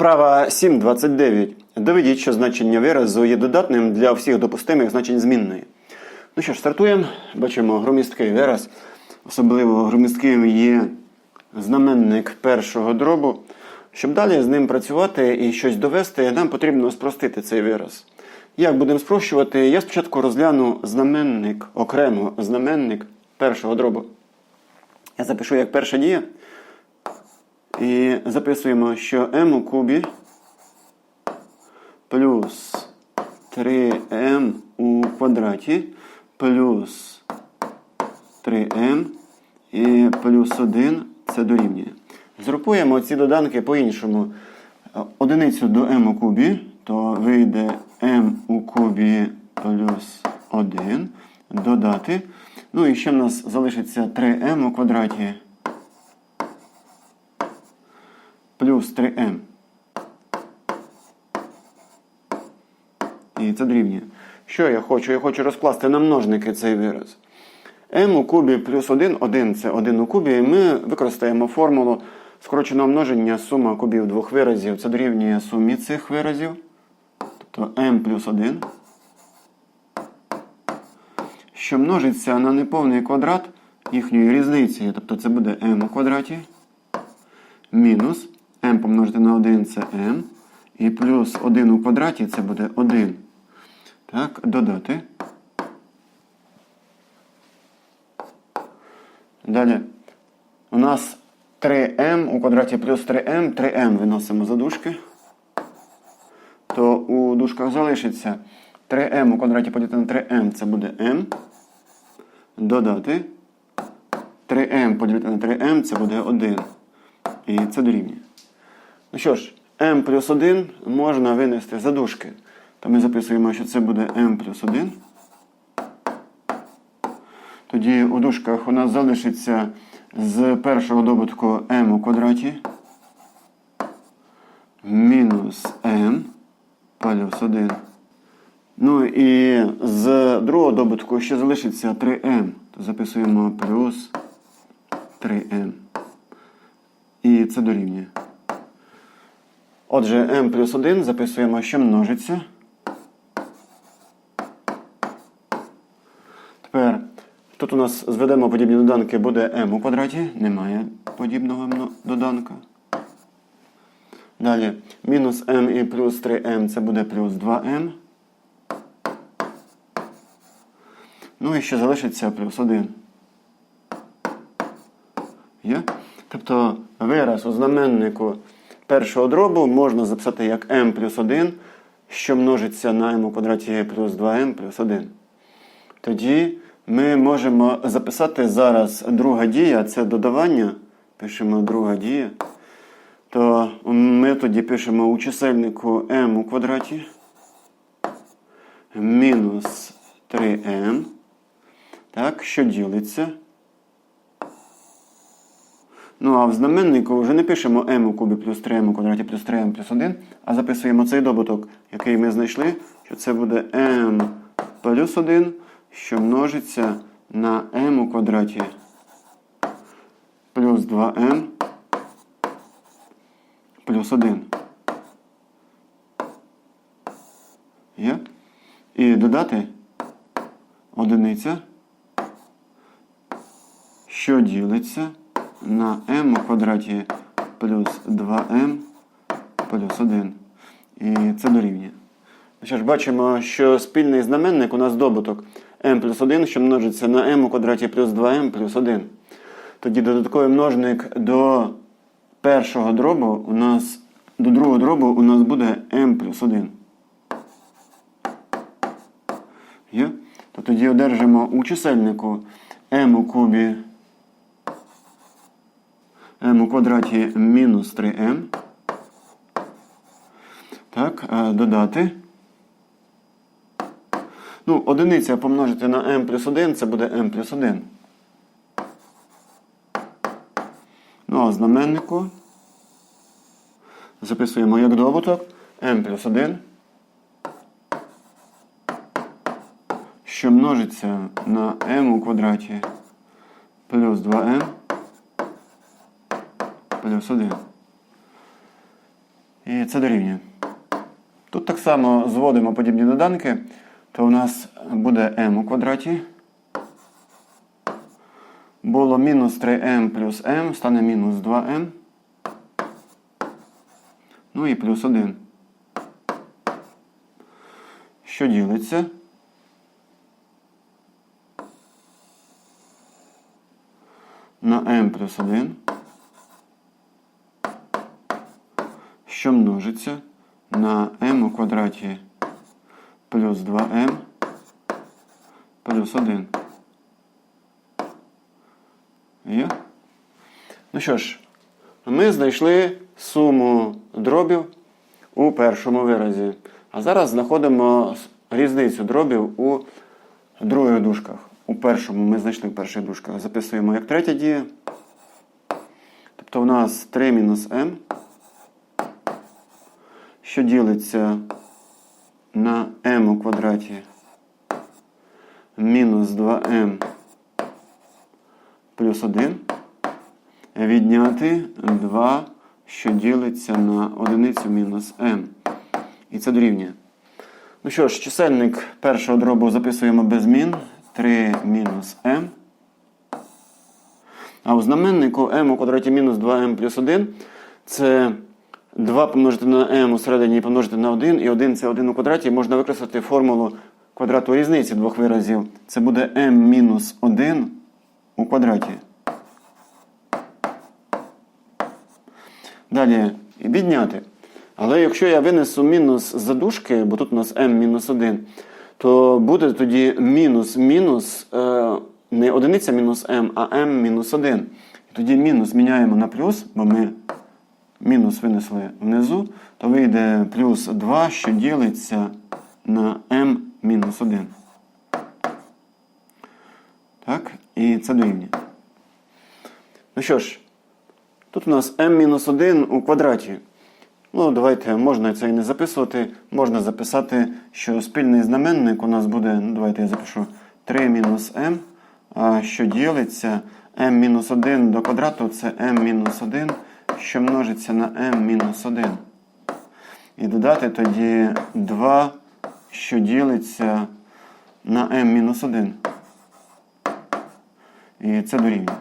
Вправа 7.29. Доведіть, що значення виразу є додатним для всіх допустимих значень змінної. Ну що ж, стартуємо. Бачимо громісткий вираз. Особливо громістким є знаменник першого дробу. Щоб далі з ним працювати і щось довести, нам потрібно спростити цей вираз. Як будемо спрощувати? Я спочатку розгляну знаменник, окремо знаменник першого дробу. Я запишу як перша дія. І записуємо, що m у кубі плюс 3m у квадраті плюс 3m і плюс 1 це дорівнює. Згрупуємо ці доданки по-іншому. Одиницю до m у кубі, то вийде m у кубі плюс 1 додати. Ну і ще в нас залишиться 3m у квадраті плюс 3m. І це дорівнює. Що я хочу? Я хочу розкласти на множники цей вираз. m у кубі плюс 1, 1 це 1 у кубі, і ми використаємо формулу скороченого множення сума кубів двох виразів. Це дорівнює сумі цих виразів. Тобто m плюс 1. Що множиться на неповний квадрат їхньої різниці. Тобто це буде m у квадраті. Мінус m помножити на 1 це m. І плюс 1 у квадраті це буде 1. Так, додати. Далі. У нас 3m у квадраті плюс 3m. 3m виносимо за дужки. То у дужках залишиться 3m у квадраті поділити на 3m це буде m. Додати. 3m поділити на 3m це буде 1. І це дорівнює. Ну що ж, m плюс 1 можна винести за дужки. То ми записуємо, що це буде m плюс 1. Тоді у дужках у нас залишиться з першого добутку m у квадраті мінус m плюс 1. Ну і з другого добутку ще залишиться 3m. То записуємо плюс 3m. І це дорівнює. Отже, m плюс 1 записуємо, що множиться. Тепер тут у нас зведемо подібні доданки, буде m у квадраті. Немає подібного доданка. Далі мінус m і плюс 3m це буде плюс 2m. Ну і ще залишиться плюс 1. Є? Тобто вираз у знаменнику першого дробу можна записати як m плюс 1, що множиться на m у квадраті плюс 2m плюс 1. Тоді ми можемо записати зараз друга дія, це додавання. Пишемо друга дія. То ми тоді пишемо у чисельнику m у квадраті мінус 3m. Так, що ділиться. Ну, а в знаменнику вже не пишемо m у кубі плюс 3m у квадраті плюс 3m плюс 1, а записуємо цей добуток, який ми знайшли, що це буде m плюс 1, що множиться на m у квадраті плюс 2m плюс 1. Є? І додати одиниця, що ділиться на m у квадраті плюс 2m плюс 1. І це дорівнює. Ну Що ж, бачимо, що спільний знаменник у нас добуток m плюс 1, що множиться на m у квадраті плюс 2m плюс 1. Тоді додатковий множник до першого дробу у нас до другого дробу у нас буде m плюс 1. Є? То тоді одержимо у чисельнику m у кубі m у квадраті мінус 3m. Так, е, додати. Ну, одиниця помножити на m плюс 1, це буде m плюс 1. Ну, а знаменнику записуємо як добуток m плюс 1, що множиться на m у квадраті плюс 2m плюс 1. І це дорівнює. Тут так само зводимо подібні доданки, то у нас буде m у квадраті. Було мінус 3m плюс m, стане мінус 2m. Ну і плюс 1. Що ділиться? На m плюс 1. Що множиться на m у квадраті плюс 2m плюс 1. Є? Ну що ж, ми знайшли суму дробів у першому виразі. А зараз знаходимо різницю дробів у других дужках. У першому ми знайшли в перших дужках. Записуємо як третя дія. Тобто у нас 3 мінус m, що ділиться на m у квадраті мінус 2m плюс 1 відняти 2, що ділиться на одиницю мінус m. І це дорівнює. Ну що ж, чисельник першого дробу записуємо без змін. 3 мінус m. А у знаменнику m у квадраті мінус 2m плюс 1 це 2 помножити на m у середині і помножити на 1, і 1 це 1 у квадраті, можна використати формулу квадрату різниці двох виразів. Це буде m мінус 1 у квадраті. Далі відняти. Але якщо я винесу мінус задушки, бо тут у нас m мінус 1, то буде тоді мінус мінус е, не одиниця мінус m, а m мінус 1. І тоді мінус міняємо на плюс, бо ми мінус винесли внизу, то вийде плюс 2, що ділиться на m мінус 1. Так, і це дорівнює. Ну що ж, тут у нас m-1 у квадраті. Ну, давайте, можна це і не записувати. Можна записати, що спільний знаменник у нас буде, ну, давайте я запишу 3 мінус m, а що ділиться m-1 до квадрату це m-1, що множиться на m-1. І додати тоді 2, що ділиться на m-1. І це дорівнює.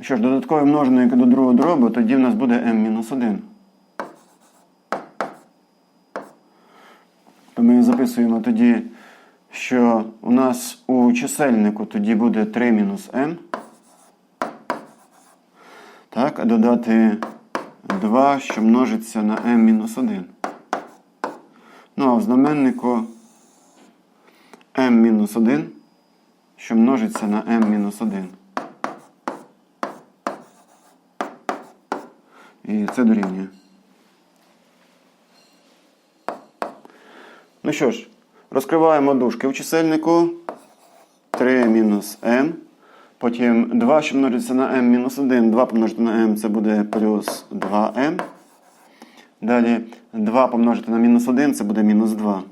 Що ж, додатковий множник до другого дробу, тоді в нас буде m-1. То ми записуємо тоді, що у нас у чисельнику тоді буде 3 мінус m. Так, а додати 2, що множиться на m-1. Ну, а в знаменнику m-1, що множиться на m-1. І це дорівнює. Ну що ж, розкриваємо дужки в чисельнику. 3 мінус m. Потім 2, що множиться на m мінус 1. 2 помножити на m це буде плюс 2m. Далі 2 помножити на мінус 1 це буде мінус 2.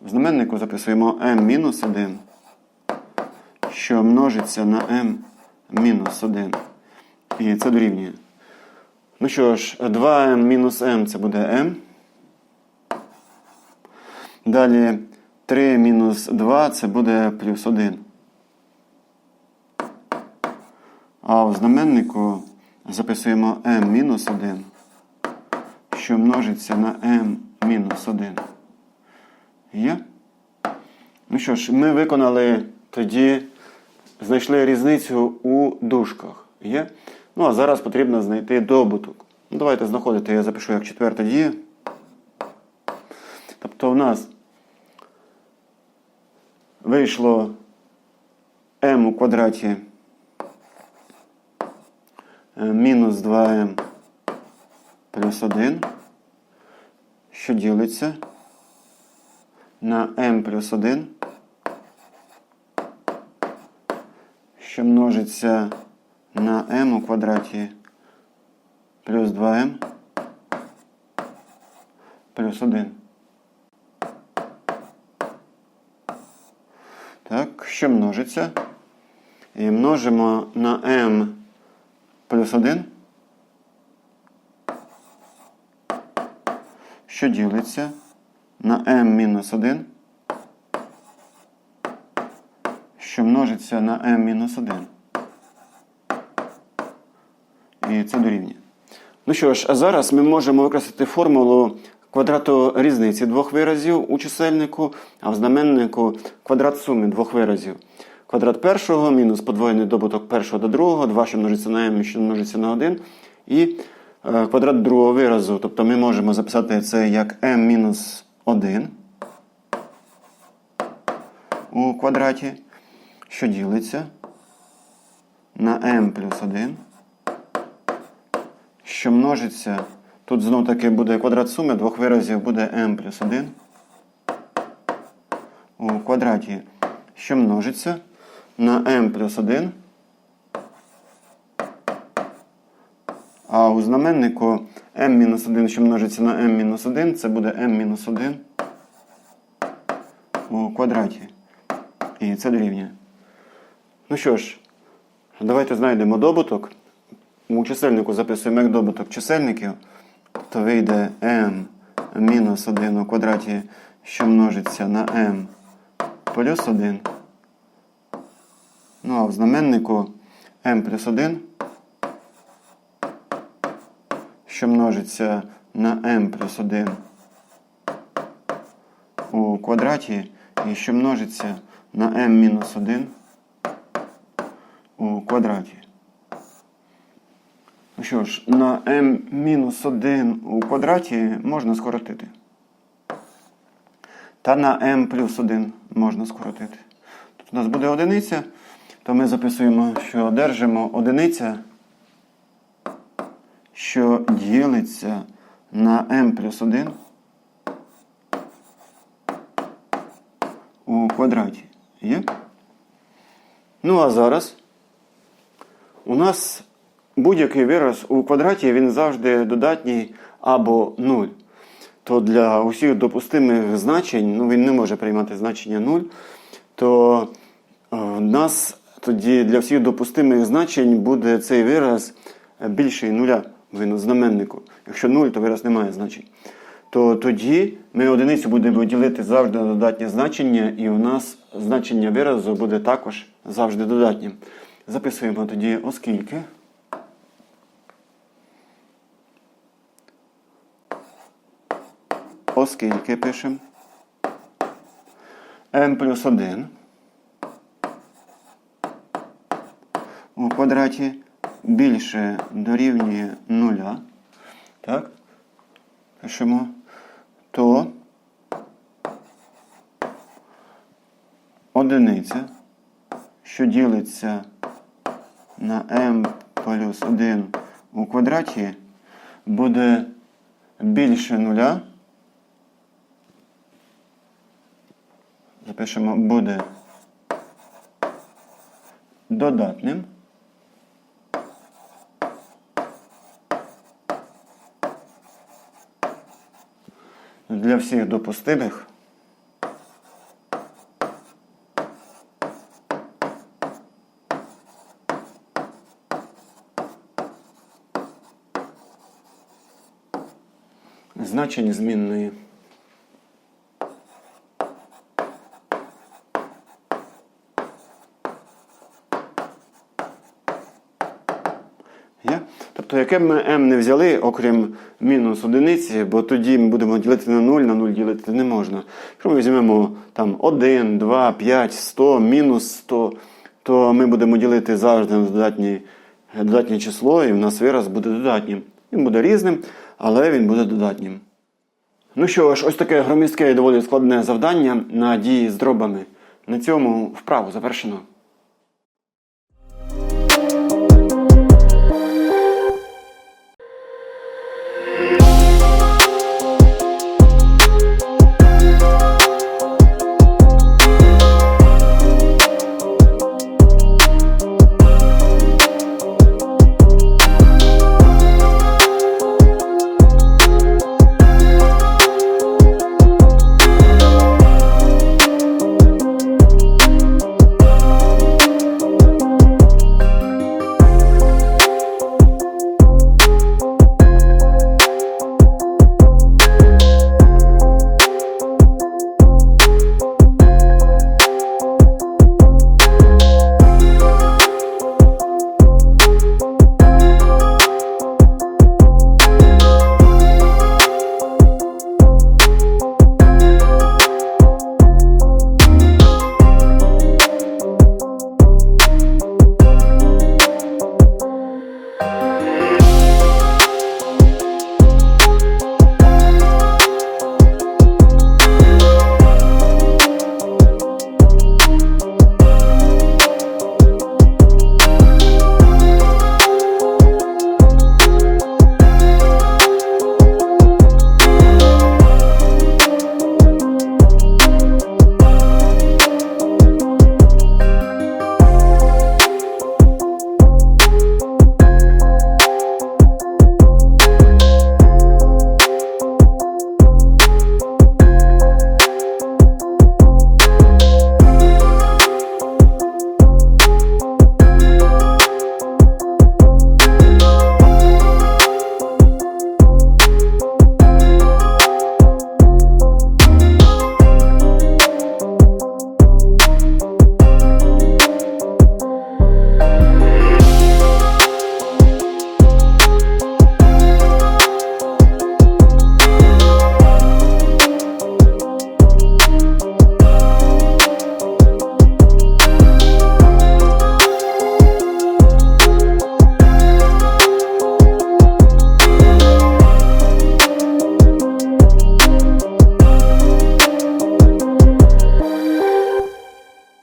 В знаменнику записуємо m мінус 1, що множиться на m мінус 1. І це дорівнює. Ну що ж, 2m мінус m це буде m. Далі 3 мінус 2 це буде плюс 1. А в знаменнику записуємо m мінус 1, що множиться на m мінус 1. Є? Ну що ж, ми виконали тоді, знайшли різницю у дужках. Є? Ну, а зараз потрібно знайти добуток. Ну, Давайте знаходити, я запишу як четверта дія. Тобто в нас вийшло m у квадраті е, мінус 2m плюс 1, що ділиться на m плюс 1, що множиться на m у квадраті плюс 2m плюс 1. що множиться. І множимо на m плюс 1, що ділиться на m мінус 1, що множиться на m мінус 1. І це дорівнює. Ну що ж, а зараз ми можемо використати формулу квадрату різниці двох виразів у чисельнику, а в знаменнику квадрат суми двох виразів. Квадрат першого мінус подвоєний добуток першого до другого, 2, що множиться на m, що множиться на 1. І е, квадрат другого виразу. Тобто ми можемо записати це як m мінус 1 у квадраті, що ділиться на m плюс 1 що множиться. Тут знов таки буде квадрат суми двох виразів буде m плюс 1 у квадраті, що множиться на m плюс 1. А у знаменнику m-1, що множиться на m-1, це буде m-1 у квадраті. І це дорівнює. Ну що ж, давайте знайдемо добуток у чисельнику записуємо як добуток чисельників, то вийде m мінус 1 у квадраті, що множиться на m плюс 1. Ну а в знаменнику m плюс 1, що множиться на m плюс 1 у квадраті, і що множиться на m мінус 1 у квадраті. Ну що ж, на m-1 у квадраті можна скоротити. Та на m плюс 1 можна скоротити. Тут у нас буде одиниця, то ми записуємо, що одержимо одиниця, що ділиться на m плюс 1 у квадраті. Є? Ну, а зараз у нас будь-який вираз у квадраті він завжди додатній або 0. То для усіх допустимих значень, ну він не може приймати значення 0, то е, в нас тоді для всіх допустимих значень буде цей вираз більший нуля у знаменнику. Якщо 0, то вираз не має значень. То тоді ми одиницю будемо ділити завжди на додатнє значення, і у нас значення виразу буде також завжди додатнім. Записуємо тоді, оскільки. Оскільки пишемо m плюс 1 у квадраті більше дорівнює 0, так? Пишемо, то одиниця, що ділиться на m плюс 1 у квадраті, буде більше нуля. Запишемо буде додатним. Для всіх допустимих значень змінної. Є? Тобто, яке б ми m не взяли, окрім мінус одиниці, бо тоді ми будемо ділити на 0, на 0 ділити не можна. Якщо ми візьмемо там 1, 2, 5, 100, мінус 100, то ми будемо ділити завжди на додатнє, додатнє число, і в нас вираз буде додатнім. Він буде різним, але він буде додатнім. Ну що ж, ось таке громістке і доволі складне завдання на дії з дробами. На цьому вправу завершено.